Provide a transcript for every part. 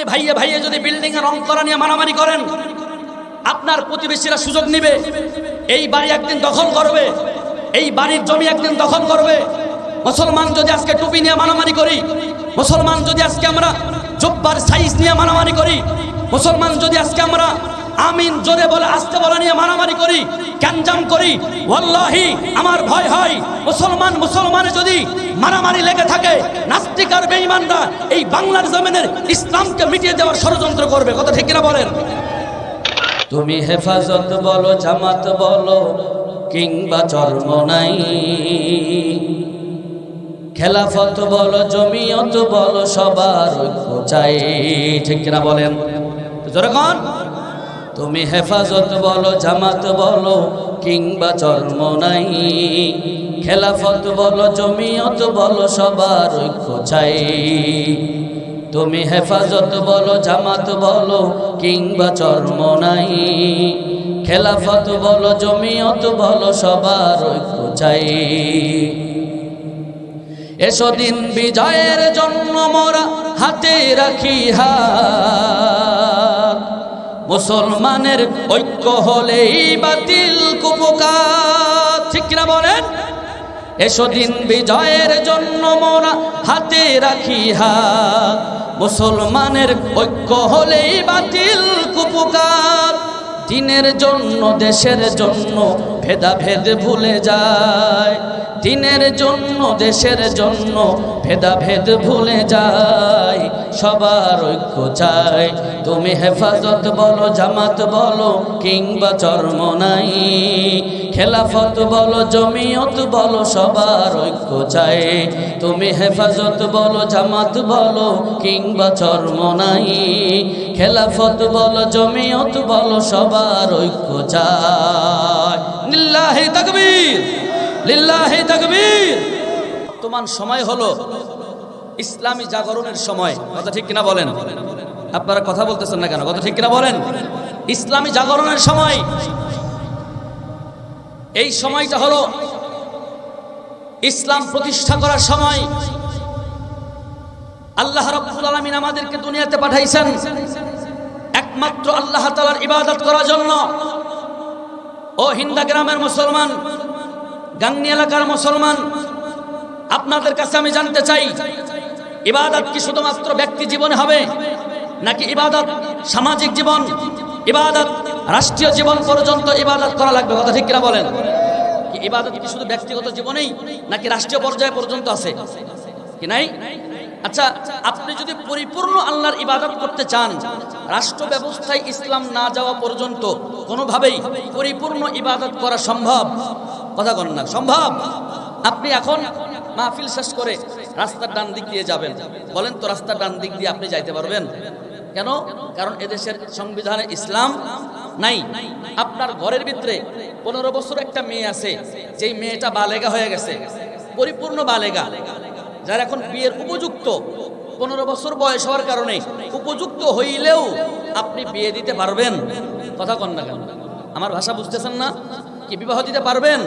আপনি ভাইয়ে ভাইয়ে যদি বিল্ডিং এ রং করা নিয়ে মারামারি করেন, আপনার প্রতিবেশীরা সুযোগ নিবে। এই বাড়ি একদিন দখল করবে, এই বাড়ির জমি একদিন দখল করবে। মুসলমান যদি আজকে টুপি নিয়ে মারামারি করি, মুসলমান যদি আজকে আমরা জব্বার সাইজ নিয়ে মারামারি করি, মুসলমান যদি আজকে আমরা আমিন, জোরে বলে, আসতে বলা নিয়ে মারামারি করি ক্যানজাম করি। ওয়াল্লাহি, আমার ভয় হয়। মুসলমান, মুসলমানে যদি মারামারি লেগে থাকে, নাস্তিক আর বেঈমানরা এই বাংলার জমিনের ইসলামকে মিটিয়ে দেওয়ার ষড়যন্ত্র করবে। কথা ঠিক কিনা বলেন? তুমি হেফাজত বলো, জামাত বলো, কিংবা চর্ম নাই। খেলাফত বলো, জমিয়ত বলো, সবার চাই। ঠিক কিনা বলেন? যেরকম তুমি হেফাজত বলো, জামাত বলো, কিংবা চর্ম নাই। খেলাফত বলো, জমিয়ত বলো, সবার ঐক্য চাই। তুমি হেফাজত বলো, জামাত বলো, কিংবা চর্ম নাই। খেলাফত বলো, জমিয়ত বলো, সবার ঐক্য চাই। এসো দিন বিজয়ের জন্য মোরা হাতে রাখি হাত। মুসলমানের ঐক্য হলেই বাতিল কুপুকা ঠিক বলেন? এসো দিন বিজয়ের জন্য মোরা হাতে রাখি হাত। মুসলমানের ঐক্য হলেই বাতিল কুপুকার। দিনের জন্য, দেশের জন্য ভেদাভেদ ভুলে যায়। দিনের জন্য, দেশের জন্য ভেদাভেদ ভুলে যায়। সবার ঐক্য চাই। তুমি হেফাজত বলো, জামাত বলো, কিংবা চর্ম নাই। খেলাফত বলো, জমিয়ত বলো, সবার ঐক্য চাই। তুমি হেফাজত বলো, জামাত বলো, কিংবা চর্ম নাই। খেলাফত বলো, জমিয়ত বলো, সবার ঐক্য চাই। লিল্লাহি তাকবীর লিল্লাহি তাকবীর। বর্তমান সময় হলো ইসলামী জাগরণের সময়। কথা ঠিক কিনা বলেন? আপনারা কথা বলতেছেন না কেন? কথা ঠিক কিনা বলেন? ইসলামী জাগরণের সময় এই সময়টা হলো ইসলাম প্রতিষ্ঠা করার সময়। আল্লাহ রাব্বুল আলামিন আমাদেরকে দুনিয়াতে পাঠাইছেন। একমাত্র আল্লাহ তাআলার ইবাদত করার জন্য। ও হিন্দা গ্রামের মুসলমান, গাংনি এলাকার মুসলমান, আপনাদের কাছে আমি জানতে চাই, ইবাদত কি শুধুমাত্র ব্যক্তি জীবনে হবে, নাকি ইবাদত সামাজিক জীবন? ইবাদত রাষ্ট্রীয় জীবন পর্যন্ত ইবাদত করা লাগবে, কথা ঠিক কিনা বলেন? ইবাদত কি শুধু ব্যক্তিগত জীবনেই, নাকি রাষ্ট্রীয় পর্যায়ে পর্যন্ত আছে? কি নাই? আচ্ছা আপনি যদি পরিপূর্ণ আল্লাহর ইবাদত করতে চান, রাষ্ট্র ব্যবস্থায় ইসলাম না যাওয়া পর্যন্ত কোনোভাবেই পরিপূর্ণ ইবাদত করা সম্ভব? কথা কন না, সম্ভব? আপনি এখন মাহফিল শেষ করে রাস্তার ডান দিক দিয়ে যাবেন। বলেন তো রাস্তার ডান দিক দিয়ে আপনি যাইতে পারবেন? কেন? কারণ এদেশের সংবিধানে ইসলাম নাই। আপনার ঘরের ভিতরে পনেরো বছর একটা মেয়ে আছে, যেই মেয়েটা বালেগা হয়ে গেছে, পরিপূর্ণ বালেগা, যারা এখন বিয়ের উপযুক্ত পনেরো বছর বয়স হওয়ার কারণে উপযুক্ত হইলেও আপনি বিয়ে দিতে পারবেন। কথা কন না কেন? আমার ভাষা বুঝতেছেন না? কি বিবাহ দিতে পারবেন?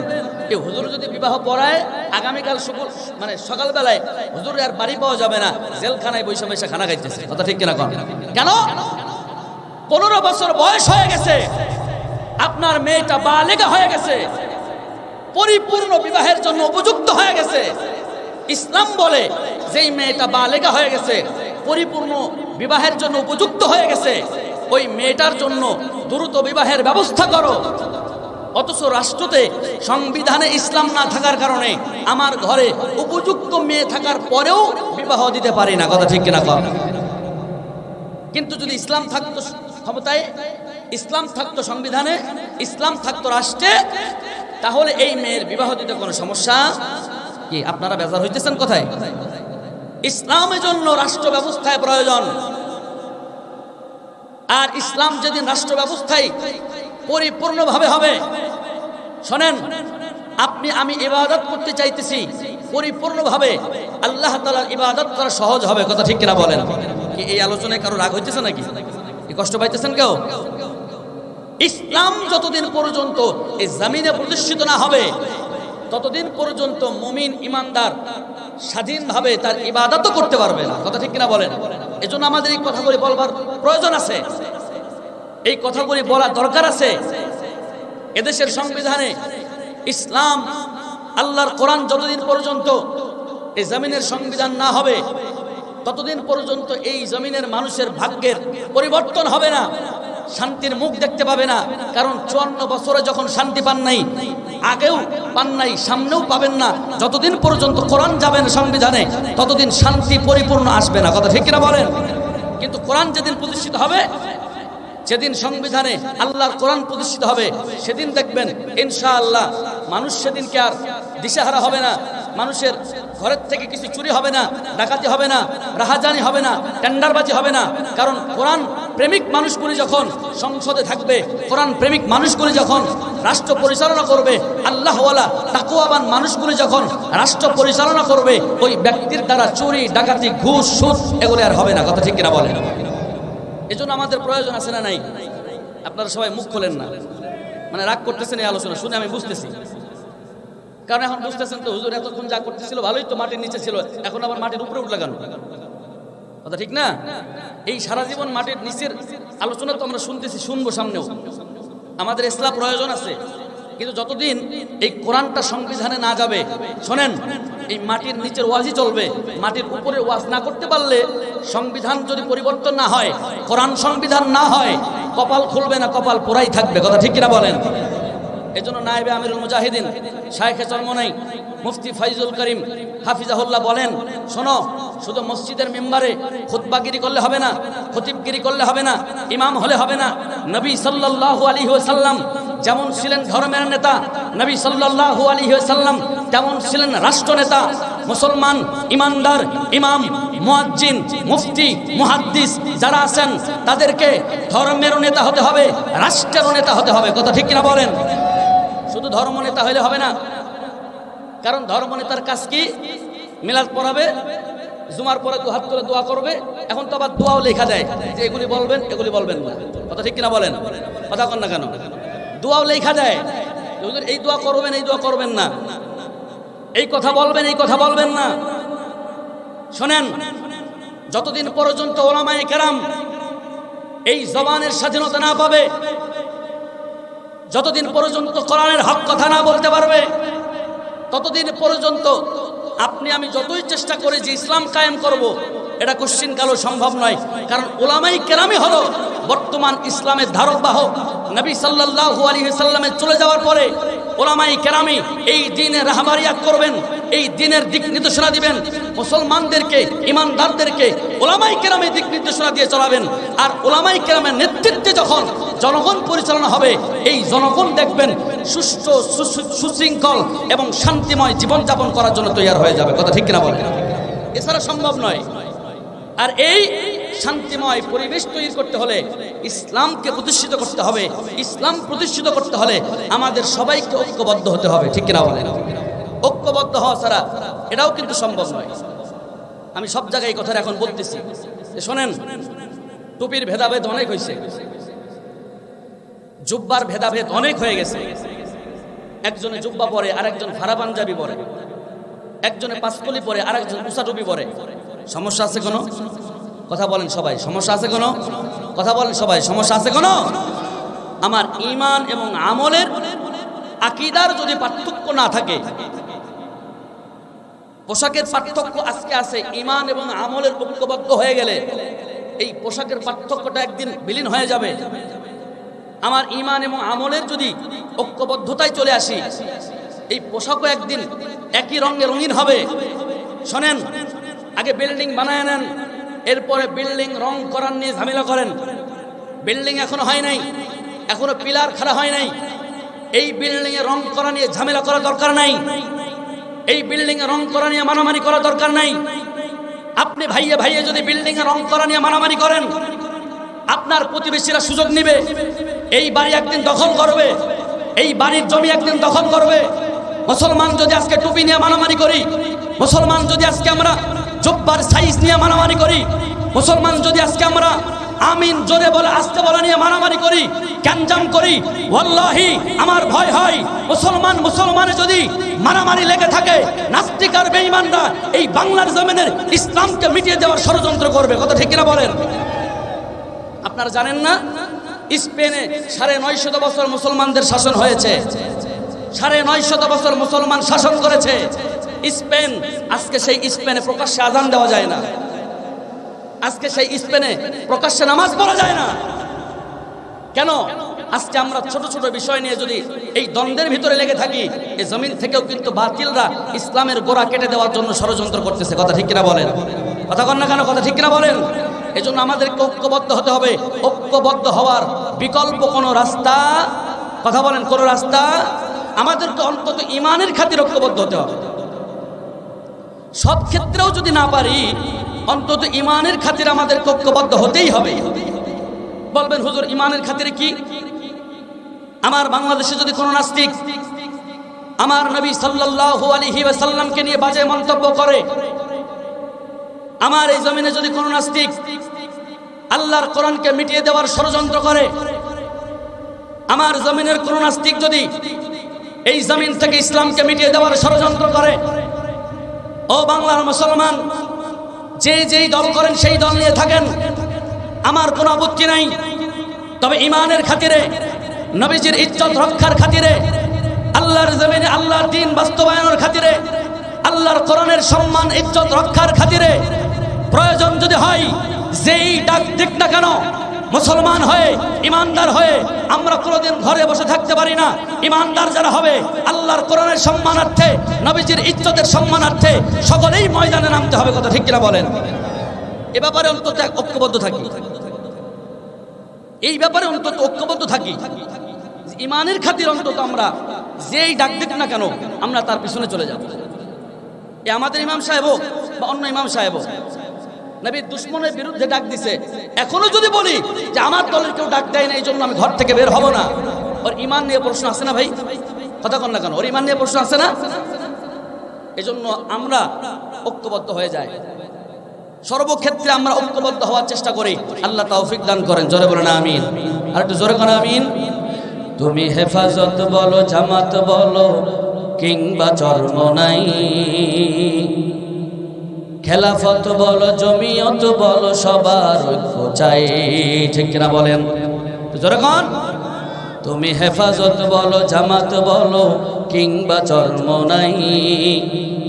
এই হুজুর যদি বিবাহ পড়ায়, আগামীকাল শুকুর মানে সকালবেলায় হুজুর আর বাড়ি পাওয়া যাবে না, জেলখানায় বৈশা বৈশা খানা খাইতেছে। কথা ঠিক কিনা কন? কেন? পনেরো বছর বয়স হয়ে গেছে। আপনার মেয়েটা বালেগা হয়ে গেছে। পরিপূর্ণ বিবাহের জন্য উপযুক্ত হয়ে গেছে। ইসলাম বলে যেই মেয়েটা বালেগা হয়ে গেছে, পরিপূর্ণ বিবাহের জন্য উপযুক্ত হয়ে গেছে, ওই মেয়েটার জন্য দ্রুত বিবাহের ব্যবস্থা করো। অথচ রাষ্ট্রতে সংবিধানে ইসলাম না থাকার কারণে আমার ঘরে উপযুক্ত মেয়ে থাকার পরেও বিবাহ দিতে পারি না, কথা ঠিক কিনা কিন্তু যদি ইসলাম থাকতো ক্ষমতায় ইসলাম থাকতো সংবিধানে, ইসলাম থাকতো রাষ্ট্রে, তাহলে এই মেয়ের বিবাহ দিতে কোনো সমস্যা কি? আপনারা বেজার হইতেছেন কোথায়? ইসলামের জন্য রাষ্ট্র ব্যবস্থায় প্রয়োজন। আর ইসলাম যেদিন রাষ্ট্র ব্যবস্থায় পরিপূর্ণভাবে হবে, শোনেন, আপনি, আমি ইবাদত করতে চাইতেছি, পরিপূর্ণভাবে আল্লাহ তালার ইবাদত করা সহজ হবে, কথা ঠিক কিনা বলেন? কি এই আলোচনায় কারও রাগ হইতেছে নাকি? কষ্ট পাইতেছেন কেউ? ইসলাম যতদিন পর্যন্ত এই জামিনে প্রতিষ্ঠিত না হবে, ততদিন পর্যন্ত মমিন ইমানদার স্বাধীনভাবে তার ইবাদতও করতে পারবে না। কথা ঠিক কিনা বলেন? এজন্য আমাদের এই কথাগুলি বলবার প্রয়োজন আছে। এই কথাগুলি বলার দরকার আছে। এদেশের সংবিধানে ইসলাম আল্লাহর কোরআন যতদিন পর্যন্ত এই জমিনের সংবিধান না হবে ততদিন পর্যন্ত এই জমিনের মানুষের ভাগ্যের পরিবর্তন হবে না, শান্তির মুখ দেখতে পাবে না, কারণ চুয়ান্ন বছরে যখন শান্তি পান নাই, আগেও পান নাই, সামনেও পাবেন না, যতদিন পর্যন্ত কোরআন যাবেন সংবিধানে, ততদিন শান্তি পরিপূর্ণ আসবে না। কথা ঠিক কিনা বলেন? কিন্তু কোরআন যেদিন প্রতিষ্ঠিত হবে, যেদিন সংবিধানে আল্লাহর কোরআন প্রতিষ্ঠিত হবে, সেদিন দেখবেন, ইনশাআল্লাহ, মানুষ সেদিনকে আর দিশেহারা হবে না, মানুষের ঘরের থেকে কিছু চুরি হবে না, ডাকাতি হবে না, রাহাজানি হবে না, টেন্ডারবাজি হবে না। কারণ কোরআন প্রেমিক মানুষগুলি যখন সংসদে থাকবে, কোরআন প্রেমিক মানুষগুলি যখন রাষ্ট্র পরিচালনা করবে, আল্লাহওয়ালা তাকুয়াবান মানুষগুলি যখন রাষ্ট্র পরিচালনা করবে, ওই ব্যক্তির দ্বারা চুরি, ডাকাতি, ঘুষ, সুদ, এগুলি আর হবে না। কথা ঠিক কিনা বলেন? এজন্য আমাদের প্রয়োজন আছে না নাই? আপনারা সবাই মুখ খোলেন না। মানে রাগ করতেছেন এই আলোচনা, শুনে আমি বুঝতেছি। কারণ এখন বুঝতেছেন তো, হুজুর এতক্ষণ যা করতেছিল ভালোই তো মাটির নিচে ছিল, এখন আবার মাটির উপরে উঠলে কেন? কথা ঠিক না? এই সারা জীবন মাটির নিচের আলোচনা তো আমরা শুনতেছি, শুনব সামনেও। আমাদের ইসলাম প্রয়োজন আছে, কিন্তু যতদিন এই কোরআনটা সংবিধানে না যাবে, শোনেন, এই মাটির নিচের ওয়াজই চলবে, মাটির উপরে ওয়াজ না করতে পারলে সংবিধান যদি পরিবর্তন না হয়, কোরআন সংবিধান না হয়, কপাল খুলবে না, কপাল পোড়াই থাকবে, কথা ঠিক কিনা বলেন? এজন্য নায়েবে আমিরুল মুজাহিদিন শায়েখে চরমনাই মুফতি ফাইজুল করিম হাফিজাহুল্লাহ বলেন, শোনো, শুধু মসজিদের মেম্বারে খুতবাগিরি করলে হবে না, খতিবগিরি করলে হবে না, ইমাম হলে হবে না। নবী সাল্লাল্লাহু আলাইহি ওয়াসাল্লাম যেমন ছিলেন ধর্মের নেতা, নবী সাল্লাল্লাহু আলাইহি ওয়াসাল্লাম তেমন ছিলেন রাষ্ট্রনেতা, মুসলমান, ইমানদার, ইমাম, মুয়াজ্জিন, মুফতি, মুহাদ্দিস যারা আছেন, তাদেরকে ধর্মেরও নেতা হতে হবে, রাষ্ট্রেরও নেতা হতে হবে। কথা ঠিক কিনা বলেন? শুধু ধর্ম নেতা হইলে হবে না। কারণ ধর্ম নেতার কাজ কি? মিলাদ পড়াবে, জুমার পরে দু হাত করে দোয়া করবে, এখন তো আবার দোয়াও লেখা দেয়। যে এগুলি বলবেন এগুলি বলবেন না। কথা ঠিক কিনা বলেন? কথা কন না কেন? দোয়াও লেখা দেয়। এই দোয়া করবেন, এই দোয়া করবেন না। এই কথা বলবেন, এই কথা বলবেন না। শোনেন, যতদিন পর্যন্ত ওলামায়ে কেরাম এই জবানের স্বাধীনতা না পাবে যতদিন পর্যন্ত কোরআনের হক কথা না বলতে পারবে, ততদিন পর্যন্ত আপনি আমি যতই চেষ্টা করি যে ইসলাম কায়েম করব। এটা কোশ্চিন কালো সম্ভব নয় কারণ ওলামাই কেরামি হলো বর্তমান ইসলামের ধারক বাহক নবী সাল্লাহ আলী সাল্লামে চলে যাওয়ার পরে ওলামাই কেরামি এই দিনে রাহবারিয়াত করবেন, এই দিনের দিক নির্দেশনা দিবেন, মুসলমানদেরকে, ইমানদারদেরকে ওলামাই কেরামে দিক নির্দেশনা দিয়ে চলাবেন। আর ওলামাই কেরামের নেতৃত্বে যখন জনগণ পরিচালনা হবে, এই জনগণ দেখবেন সুস্থ সুশৃঙ্খল এবং শান্তিময় জীবনযাপন করার জন্য তৈরি হয়ে যাবে। কথা ঠিক কিনা বলেন? এছাড়া সম্ভব নয়। আর এই শান্তিময় পরিবেশ তৈরি করতে হলে ইসলামকে প্রতিষ্ঠিত করতে হবে। ইসলাম প্রতিষ্ঠিত করতে হলে আমাদের সবাইকে ঐক্যবদ্ধ হতে হবে, ঠিক কিনা বলেন? ঐক্যবদ্ধ হওয়া ছাড়া এটাও কিন্তু সম্ভব নয়। আমি সব জায়গায় এই এখন বলতেছি। শোনেন, টুপির ভেদাভেদ অনেক হয়েছে। জুব্বার ভেদাভেদ অনেক হয়ে গেছে। একজনে জুব্বা পরে, আরেকজন ফারা পাঞ্জাবি পরে। একজনে পাঁচকলি পরে, আরেকজন উষা টুপি পরে। সমস্যা আছে কোনো? কথা বলেন সবাই, সমস্যা আছে কোনো? কথা বলেন সবাই, সমস্যা আছে কোনো? আমার ইমান এবং আমলের আকিদার যদি পার্থক্য না থাকে, পোশাকের পার্থক্য আজকে আছে ইমান এবং আমলের ঐক্যবদ্ধ হয়ে গেলে এই পোশাকের পার্থক্যটা একদিন বিলীন হয়ে যাবে। আমার ইমান এবং আমলের যদি ঐক্যবদ্ধতায় চলে আসি, এই পোশাকও একদিন একই রঙে রঙিন হবে। শোনেন, আগে বিল্ডিং বানায় নেন এরপরে বিল্ডিং রং করার নিয়ে ঝামেলা করেন। বিল্ডিং এখনও হয় নাই। এখনও পিলার খেলা হয় নাই। এই বিল্ডিং এ রং করা নিয়ে ঝামেলা করা দরকার নাই। এই বিল্ডিং এ রং করা নিয়ে মারামারি করা দরকার নাই। আপনি ভাইয়ে ভাইয়ে যদি বিল্ডিং এ রং করা নিয়ে মারামারি করেন, আপনার প্রতিবেশীরা সুযোগ নিবে। এই বাড়ি একদিন দখল করবে। এই বাড়ির জমি একদিন দখল করবে। মুসলমান যদি আজকে টুপি নিয়ে মারামারি করি, মুসলমান যদি আজকে আমরা জব্বার সাইজ নিয়ে মারামারি করি। মুসলমান যদি আজকে আমরা আমিন জোরে বলে আসতে বলা নিয়ে মারামারি করি ক্যানজাম করি, ওয়াল্লাহি, আমার ভয় হয়। মুসলমান মুসলমানে যদি মারামারি লেগে থাকে, নাস্তিক আর বেঈমানরা এই বাংলার জমিনের ইসলামকে মিটিয়ে দেওয়ার ষড়যন্ত্র করবে। কথা ঠিক কিনা বলেন? আপনারা জানেন না? স্পেনে সাড়ে নয়শত বছর মুসলমানদের শাসন হয়েছে। সাড়ে নয়শত বছর মুসলমান শাসন করেছে। স্পেন, আজকে সেই স্পেনে প্রকাশ্যে আজান দেওয়া যায় না। আজকে সেই স্পেনে প্রকাশ্যে নামাজ পড়া যায় না। কেন? আজকে আমরা ছোট ছোট বিষয় নিয়ে যদি এই দ্বন্দ্বের ভিতরে লেগে থাকি এই জমিন থেকেও কিন্তু বাতিলরা ইসলামের গোড়া কেটে দেওয়ার জন্য ষড়যন্ত্র করতেছে। কথা ঠিক কিনা বলেন? কথা কন না কেন? কথা ঠিক কিনা বলেন? এজন্য আমাদেরকে ঐক্যবদ্ধ হতে হবে। ঐক্যবদ্ধ হওয়ার বিকল্প কোনো রাস্তা, কথা বলেন কোন রাস্তা? আমাদেরকে অন্তত ইমানের খাতির ঐক্যবদ্ধ হতে হবে। সব ক্ষেত্রেও যদি না পারি, অন্তত ইমানের খাতির আমাদের ঐক্যবদ্ধ হতেই হবে। বলবেন, হুজুর ইমানের খাতিরে কি? আমার বাংলাদেশে যদি কোনো নাস্তিক আমার নবী সাল্লাল্লাহু আলাইহি ওয়াসাল্লামকে নিয়ে বাজে মন্তব্য করে, আমার এই জমিনে যদি কোনো নাস্তিক আল্লাহর কোরআনকে মিটিয়ে দেওয়ার ষড়যন্ত্র করে, আমার জমিনের কোনো নাস্তিক যদি এই জমিন থেকে ইসলামকে মিটিয়ে দেওয়ার ষড়যন্ত্র করে ও বাংলার মুসলমান, যে যেই দল করেন সেই দল নিয়ে থাকেন। আমার কোনো আপত্তি নাই। তবে ইমানের খাতিরে, নবীজির ইজ্জত রক্ষার খাতিরে, আল্লাহর জমিনে আল্লাহর দিন বাস্তবায়নের খাতিরে, আল্লাহর কোরআনের সম্মান, ইজ্জত রক্ষার খাতিরে প্রয়োজন যদি হয়, যেই ডাক দিক না কেন মুসলমান হয়ে, ইমানদার হয়ে আমরা কোনোদিন ঘরে বসে থাকতে পারি না। ইমানদার যারা হবে, আল্লাহর কোরআনের সম্মানার্থে, নবীজির ইজ্জতের সম্মানার্থে সকলেই ময়দানে নামতে হবে কথা ঠিক কিনা বলেন? এ ব্যাপারে অন্তত এক ঐক্যবদ্ধ থাকি। এই ব্যাপারে অন্তত ঐক্যবদ্ধ থাকি। ইমানের খাতির অন্তত আমরা যেই ডাক দিক না কেন, আমরা তার পিছনে চলে যাব। এ আমাদের ইমাম সাহেব বা অন্য ইমাম সাহেব হোক নবী দুশ্মনের বিরুদ্ধে ডাক দিছে। এখনও যদি বলি যে আমার দলের কেউ ডাক দেয় না, এই জন্য আমি ঘর থেকে বের হব না। ওর ইমান নিয়ে প্রশ্ন আছে না ভাই? কথা কন না কেন? ওর ইমান নিয়ে প্রশ্ন আছে না? এই জন্য আমরা ঐক্যবদ্ধ হয়ে যাই। সর্বক্ষেত্রে আমরা ঐক্যবদ্ধ হওয়ার চেষ্টা করি। আল্লাহ তৌফিক দান করেন। জোরে বলেন আমিন। আর একটু জোরে করেন আমিন। তুমি হেফাজত বলো, জামাত বলো, কিংবা চর্ম নাই। খেলাফত বলো, জমিয়ত বলো, সবার ঐক্য চাই ঠিক কিনা বলেন? কন। তুমি হেফাজত বলো, জামাত বলো, কিংবা চর্ম নাই।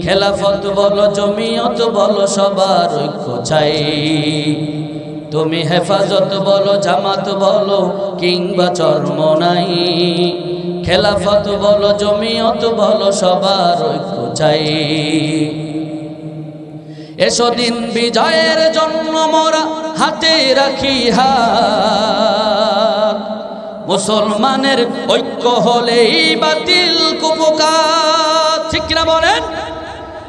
খেলাফত বলো, জমিয়ত বলো, সবার ঐক্য চাই তুমি হেফাজত বলো, জামাত বলো, কিংবা চর্ম নাই। খেলাফত বলো, জমিয়ত বলো, সবার ঐক্য চাই এসো দিন বিজয়ের জন্য মোরা হাতে রাখি হাত মুসলমানের ঐক্য হলেই বাতিল কিনা বলেন?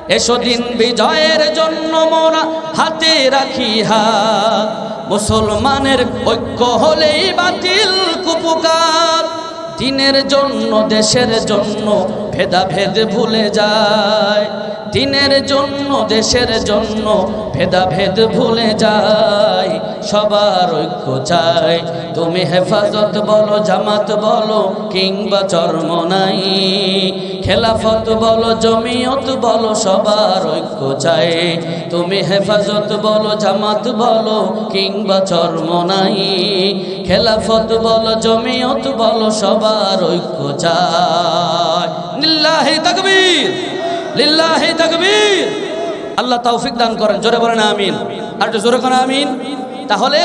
এসো দিন বিজয়ের জন্য মোরা হাতে রাখি হাত মুসলমানের ঐক্য হলেই বাতিল কুপকার। দিনের জন্য, দেশের জন্য ভেদাভেদ ভুলে যায়। দিনের জন্য, দেশের জন্য ভেদাভেদ ভুলে যায়। সবার ঐক্য চাই তুমি হেফাজত বলো, জামাত বলো, কিংবা চর্ম নাই। খেলাফত বলো, জমিয়ত বলো, সবার ঐক্য চাই তুমি হেফাজত বলো, জামাত বলো, কিংবা চর্ম নাই। খেলাফত বলো, জমিয়ত বলো, সবার ঐক্য চাই লিল্লাহি তাকবীর লিল্লাহি তাকবীর। আল্লাহ তৌফিক দান করেন, জোরে বলেন আমিন। আর একটু জোরে করেন আমিন। তাহলে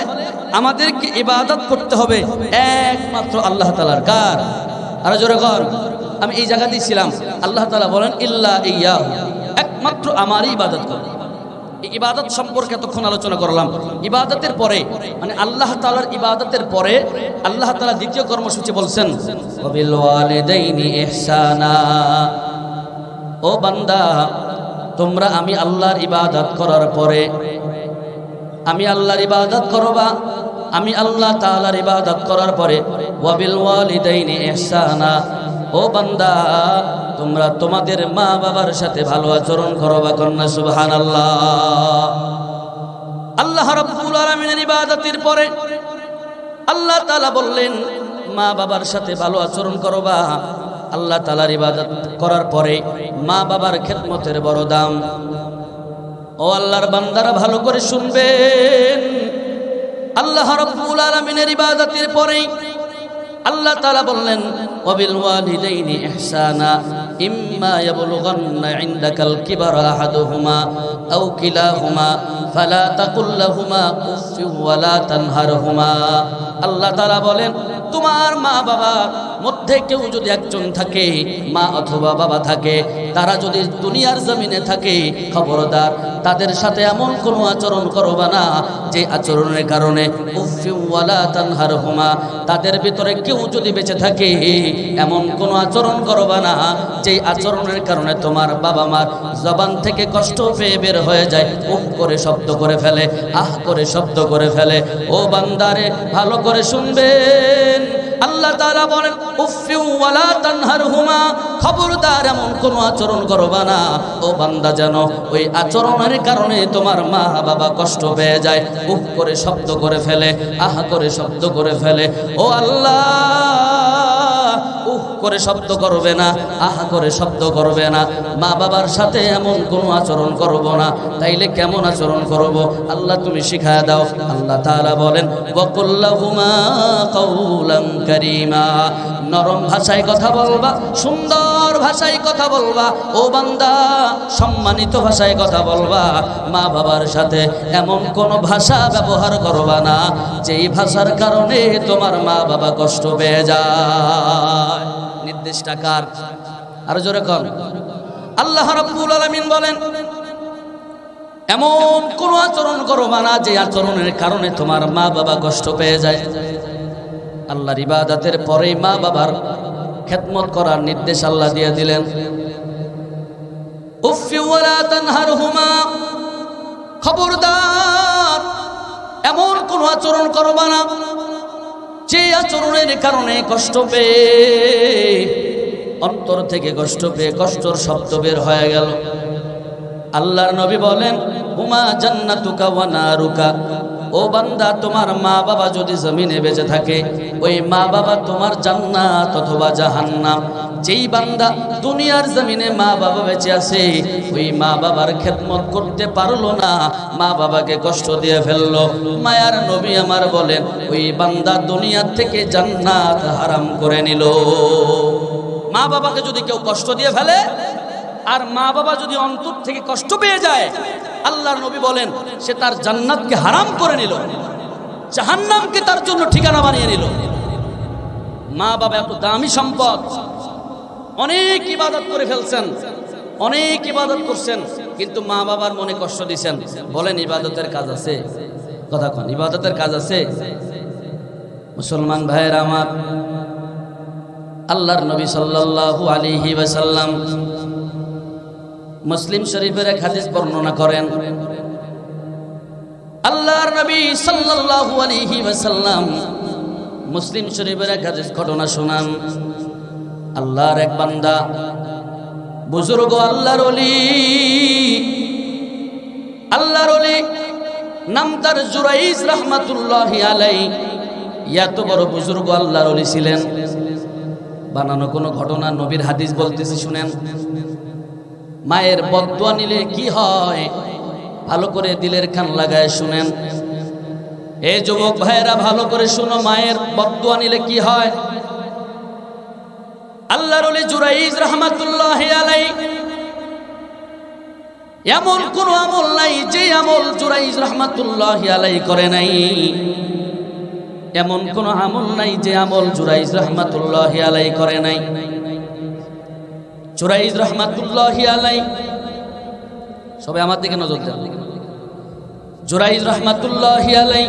আমাদেরকে ইবাদত করতে হবে একমাত্র আল্লাহ তালার কার। আর জোরে কর। আমি এই জায়গাতেই ছিলাম। আল্লাহ তালা বলেন, ইল্লা ইয়া একমাত্র আমারই ইবাদত কর। এই ইবাদত সম্পর্কে এতক্ষণ আলোচনা করলাম। ইবাদতের পরে মানে আল্লাহ তালার ইবাদতের পরে আল্লাহ তালা দ্বিতীয় কর্মসূচি বলছেন ও বান্দা, তোমরা আমি আল্লাহর ইবাদত করার পরে, আমি আল্লাহর ইবাদত করবা? আমি আল্লাহ তাআলার ইবাদত করার পরে, ওয়াবিল ওয়ালিদাইনি ইহসানা। ও বান্দা, তোমরা তোমাদের মা বাবার সাথে ভালো আচরণ করো বা কন্যা, সুবহানাল্লাহ। আল্লাহ রাব্বুল আলামিনের ইবাদতের পরে আল্লাহ তালা বললেন মা বাবার সাথে ভালো আচরণ করো বা আল্লাহ তালার ইবাদত করার পরে মা বাবার খেদমতের বড় দাম। ও আল্লাহর বান্দারা ভালো করে শুনবেন। আল্লাহ রব্বুল আলমিনের ইবাদতের পরেই আল্লাহ তালা বললেন, ওয়াবিল ওয়ালিদাইনি ইহসানা, ইম্মা ইয়াবলুগান্না ইনদাকাল কিবারা আহাদুহুমা আও কিলাহুমা, ফালা তাকুল লাহুমা উফ ওয়ালা তানহারহুমা। আল্লাহ তাআলা বলেন তোমার মা বাবা মধ্যে কেউ যদি একজন থাকে, মা অথবা বাবা থাকে, তারা যদি দুনিয়ার জমিনে থাকে, খবরদার, তাদের সাথে এমন কোনো আচরণ করবা না যে আচরণের কারণে তানহার হুমা তাদের ভিতরে কেউ যদি বেঁচে থাকে, এমন কোনো আচরণ করবা না যে আচরণের কারণে তোমার বাবা মার জবান থেকে কষ্ট পেয়ে বের হয়ে যায়, উফ করে শব্দ করে ফেলে, আহ করে শব্দ করে ফেলে। ও বান্দারে, ভালো করে শুনবেন আল্লাহ তাআলা বলেন উফিউ ওয়ালা তানহারহুমা। খবরদার এমন কোনো আচরণ করবা না। ও বান্দা যেন ওই আচরণের কারণে তোমার মা বাবা কষ্ট পেয়ে যায়, উফ করে শব্দ করে ফেলে, আহা করে শব্দ করে ফেলে। ও আল্লাহ করে শব্দ করবে না, আহা করে শব্দ করবে না। মা বাবার সাথে এমন কোনো আচরণ করব না। তাইলে কেমন আচরণ করব? আল্লাহ তুমি শিখায় দাও। আল্লাহ তাআলা বলেন কারীমা। নরম ভাষায় কথা বলবা, সুন্দর ভাষায় কথা বলবা, ও বান্দা, সম্মানিত ভাষায় কথা বলবা। মা বাবার সাথে এমন কোন ভাষা ব্যবহার করবা না, যেই ভাষার কারণে তোমার মা বাবা কষ্ট পেয়ে যায়। নির্দিষ্ট কার আরও জোরে কন। আল্লাহ রাব্বুল আলামিন বলেন, এমন কোন আচরণ করবা না যে আচরণের কারণে তোমার মা বাবা কষ্ট পেয়ে যায়। আল্লাহর ইবাদতের পরেই মা বাবার খেদমত করার নির্দেশ আল্লাহ দিয়ে দিলেন। খবরদার, এমন কোন আচরণ করবা না যে আচরণের কারণে কষ্ট পেয়ে, অন্তর থেকে কষ্ট পেয়ে কষ্টর শব্দ বের হয়ে গেল। আল্লাহর নবী বলেন, হুমা জান্নাতুকা ওয়া নারুকা। ও বান্দা, তোমার মা বাবা যদি জমিনে বেঁচে থাকে, ওই মা বাবা তোমার জান্নাত অথবা জাহান্নাম। যেই বান্দা দুনিয়ার জমিনে মা বাবা বেঁচে আছে, ওই মা বাবার খেদমত করতে পারল না, মা বাবাকে কষ্ট দিয়ে ফেলল। মায়ার নবী আমার বলেন, ওই বান্দা দুনিয়ার থেকে জান্নাত হারাম করে নিল। মা বাবাকে যদি কেউ কষ্ট দিয়ে ফেলে, আর মা বাবা যদি অন্তর থেকে কষ্ট পেয়ে যায় আল্লাহর নবী বলেন, সে তার জান্নাতকে হারাম করে নিল, জাহান্নামকে তার জন্য ঠিকানা বানিয়ে নিল। মা বাবা এত দামি সম্পদ। অনেক ইবাদত করে ফেলছেন, অনেক ইবাদত করছেন, কিন্তু মা বাবার মনে কষ্ট দিছেন, বলেন, ইবাদতের কাজ আছে। কথা কন, ইবাদতের কাজ আছে? মুসলমান ভাইয়ের আমার, আল্লাহর নবী সাল্লাল্লাহু আলাইহি ওয়াসাল্লাম মুসলিম শরীফের এক হাদিস বর্ণনা করেন, আল্লাহর নবী সাল্লাল্লাহু আলাইহি ওয়াসাল্লাম মুসলিম শরীফের এক হাদিস ঘটনা শোনান। আল্লাহর এক বান্দা, বুজুর্গ আল্লাহর ওলি আল্লাহর ওলি, নাম তার জুরাইজ রহমাতুল্লাহি আলাই, এত বড় বুজুর্গ আল্লাহর ওলি ছিলেন। বানানো কোনো ঘটনা নবীর হাদিস বলতেছি, শুনেন। মায়ের বদুয়া নিলে কি হয়? ভালো করে দিলের খান লাগায় শুনেন। এ যুবক ভাইয়েরা, ভালো করে শুনো, মায়ের বদুয়া নিলে কি হয়? আল্লাহর জুরাইজ রহমাতুল্লাহ আলাই এমন কোন আমল নাই যে আমল জুরাইজ রহমাতুল্লাহ আলাই করে নাই। এমন কোন আমল নাই যে আমল জুরাইজ রহমাতুল্লাহ আলাই করে নাই। জুরাইজ রহমাতুল্লাহ আলাই সবাই আমার দিকে নজর দেন। জুরাইজ রহমাতুল্লাহ আলাই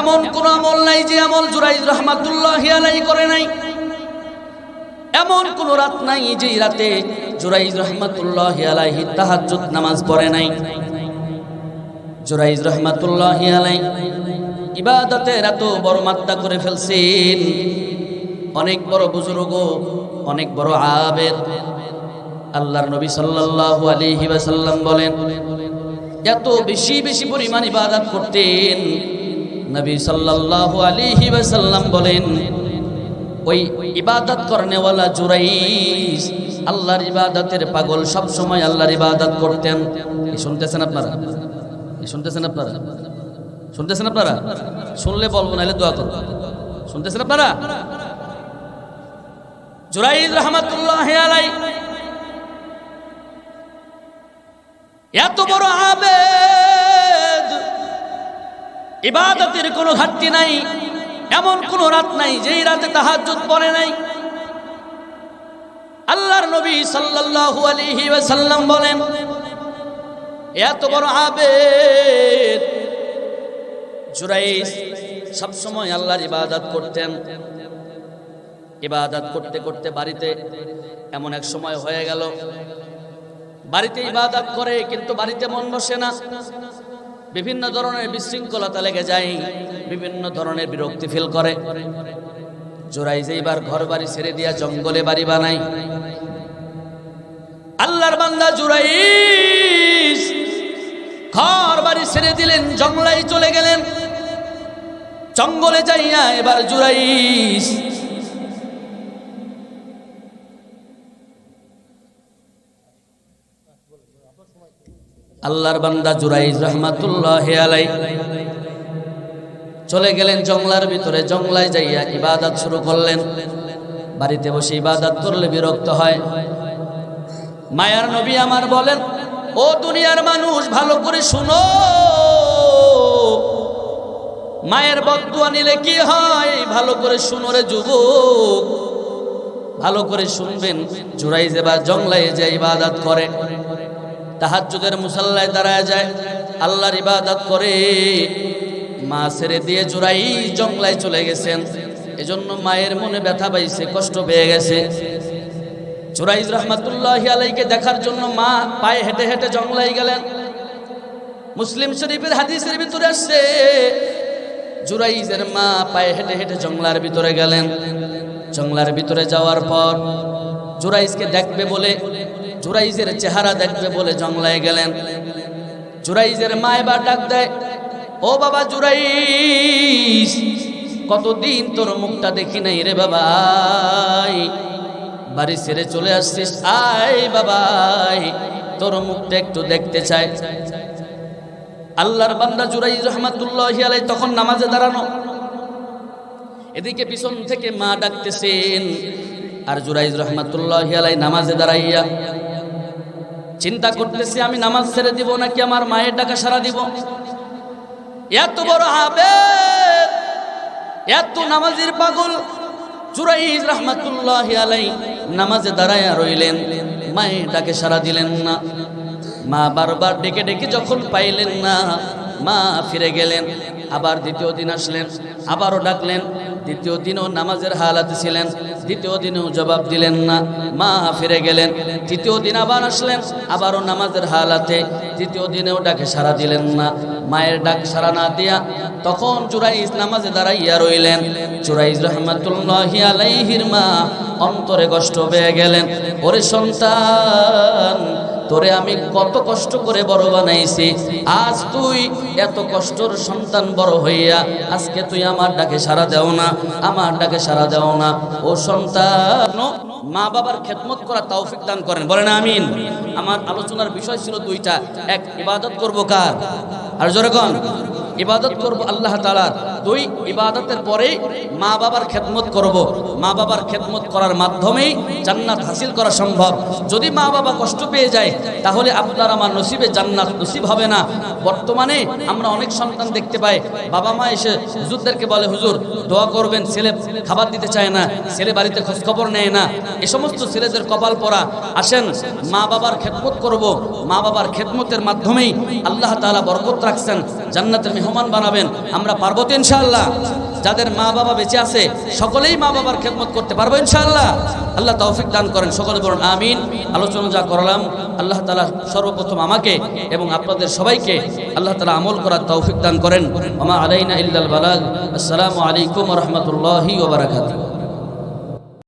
এমন কোন আমল নাই যে আমল জুরাইজ রহমাতুল্লাহ আলাই করে নাই। এমন কোন রাত নাই যে রাতে জুরাইজ রহমাতুল্লাহ আলাইহি তাহাজ্জুদ নামাজ পড়ে নাই। জুরাইজ রহমাতুল্লাহ আলাই ইবাদতের এত বড় মাত্রা করে ফেলছেন। অনেক বড় বুজুর্গ, অনেক বড় আবেদ। আল্লাহর নবী সাল্লাল্লাহু আলাইহি ওয়াসাল্লাম বলেন, এত বেশি বেশি পরিমাণ ইবাদত করতেন। নবী সাল্লাল্লাহু আলাইহি ওয়াসাল্লাম বলেন, ওই ইবাদত করনেওয়ালা জুরাইস আল্লাহর ইবাদতের পাগল সব সময় আল্লাহর ইবাদত করতেন। শুনতেছেন আপনারা? শুনতেছেন আপনারা? শুনতেছেন আপনারা? শুনলে বলব, নাহলে দোয়া করব। শুনতেছেন আপনারা? জুরাইদ রহমতুল্লাহ আলাই এত বড় আবেদ। ইবাদতের কোনো ঘাটতি নাই, এমন কোন রাত নাই যেই রাতে তাহাজ্জুদ পড়ে নাই। আল্লাহর নবী সাল্লাল্লাহু আলাইহি ওয়াসাল্লাম বলেন, এত বড় আবেদ। জুরাইস সব সময় আল্লাহর ইবাদত করতেন। ইবাদত করতে করতে বাড়িতে এমন এক সময় হয়ে গেল। বাড়িতে ইবাদত করে, কিন্তু বাড়িতে মন বসে না। বিভিন্ন ধরনের বিশৃঙ্খলতা লেগে যায়, বিভিন্ন ধরনের বিরক্তি ফিল করে। জোড়াই যে এবার ঘর বাড়ি ছেড়ে দিয়া জঙ্গলে বাড়ি বানাই আল্লাহর বান্দা জুরাই ঘর বাড়ি ছেড়ে দিলেন, জঙ্গলাই চলে গেলেন। জঙ্গলে যাইয়া এবার জুরাইস আল্লাহর বান্দা জুরাইজ রহমাতুল্লাহ আলাই চলে গেলেন জংলার ভিতরে, জংলায় যাইয়া ইবাদত শুরু করলেন। বাড়িতে বসে ইবাদত করলে বিরক্ত হয়। মায়ার নবী আমার বলেন, ও দুনিয়ার মানুষ, ভালো করে শুনো। মায়ের বদুয়া নিলে কি হয়? ভালো করে শুনো রে যুবক। ভালো করে শুনবেন। জুরাই যেবা জংলায় যে ইবাদত করে। তাহাজ্জুদের মুসাল্লায় দাঁড়ায় যায়। আল্লাহর ইবাদত করে মা ছেড়ে দিয়ে জোড়াই জংলায় চলে গেছেন। এজন্য মায়ের মনে ব্যথা পাইছে, কষ্ট পেয়ে গেছে। জুরাইজ রহমাতুল্লাহ আলাইকে দেখার জন্য মা পায়ে হেঁটে হেঁটে জংলাই গেলেন। মুসলিম শরীফের হাদিসের ভিতরে আসছে জুরাইজের মা পায়ে হেঁটে হেঁটে জংলার ভিতরে গেলেন। জংলার ভিতরে যাওয়ার পর জুরাইজকে দেখবে বলে জুরাইজের চেহারা দেখবে বলে জংলায় গেলেন। জুরাইজের মা এবার ডাক দেয়, ও বাবা জুরাইজ, কতদিন তোর মুখটা দেখি নাই রে বাবাই? বাড়ি ছেড়ে চলে আসছিস? আয় বাবাই, তোর মুখটা একটু দেখতে চাই। আল্লাহর বান্দা জুরাইজ রহমাতুল্লাহ তখন নামাজে দাঁড়ানো। এদিকে পিছন থেকে মা ডাকতেছেন, আর জুরাইজ রহমাতুল্লাহ নামাজে দাঁড়াইয়া চিন্তা করতেছি, আমি নামাজ ছেড়ে দিব নাকি আমার মায়ের ডাকা সারা দিব? এত বড় হবে এত নামাজের পাগল। জুরাইজ রহমাতুল্লাহ আলাই নামাজে দাঁড়াইয়া রইলেন, মায়ের ডাকে সারা দিলেন না। মা বারবার ডেকে ডেকে যখন পাইলেন না মা ফিরে গেলেন, আবার দ্বিতীয় দিন আসলেন, আবারও ডাকলেন, দ্বিতীয় দিনও নামাজের হালাতে ছিলেন দ্বিতীয় দিনেও জবাব দিলেন না, মা ফিরে গেলেন, তৃতীয় দিন আবার আসলেন, আবারও নামাজের হালাতে, তৃতীয় দিনেও ডাকে সারা দিলেন না, মায়ের ডাক সারা না দিয়া তখন চুরাইজ নামাজে দাঁড়াইয়া রইলেন চুরাইজ রহমাতুল্লাহ আলাইহির মা অন্তরে কষ্ট পেয়ে গেলেন, ওরে সন্তান তোরে আমি কত কষ্ট করে বড় বানাইছি। আজ তুই এত কষ্টর সন্তান বড় হইয়া আজকে তুই আমার ডাকে সারা দেও না, আমার ডাকে সারা দেও না। ও সন্তান, মা বাবার খেদমত করা তৌফিক দান করেন। বলেন আমিন। আমার আলোচনার বিষয় ছিল দুইটা। এক, ইবাদত করব কার? আর যেরকম ইবাদত করব আল্লাহ তালার দুই ইবাদতের পরে মা বাবার খেদমত করব। মা বাবার খেদমত করার মাধ্যমেই জান্নাত হাসিল করা সম্ভব। যদি মা বাবা কষ্ট পেয়ে যায়, তাহলে আপনার আমার নসিবে জান্নাত নসিব হবে না। বর্তমানে আমরা অনেক সন্তান দেখতে পাই, বাবা মা এসে হুজুরদেরকে বলে, হুজুর, দোয়া করবেন, ছেলে খাবার দিতে চায় না, ছেলে বাড়িতে খোঁজখবর নেয় না। এ সমস্ত ছেলেদের কপাল পরা, আসেন মা বাবার খেদমত করব। মা বাবার খেদমতের মাধ্যমেই আল্লাহ তালা বরকত রাখছেন, জান্নাতের মেহমান বানাবেন। আমরা পারব তো ইনশাআল্লাহ। যাদের মা বাবা বেঁচে আছে, সকলেই মা বাবার খেদমত করতে পারব ইনশাআল্লাহ। আল্লাহ তৌফিক দান করেন, সকলে বলুন, আমিন। আলোচনা যা করলাম, আল্লাহ তালা সর্বপ্রথম আমাকে এবং আপনাদের সবাইকে আল্লাহ তালা আমল করার তৌফিক দান করেন। আমা আলাইনা ইল্লাল বালাগ। আসসালামু আলাইকুম রহমতুল্লাহি ওবরাকাতুহ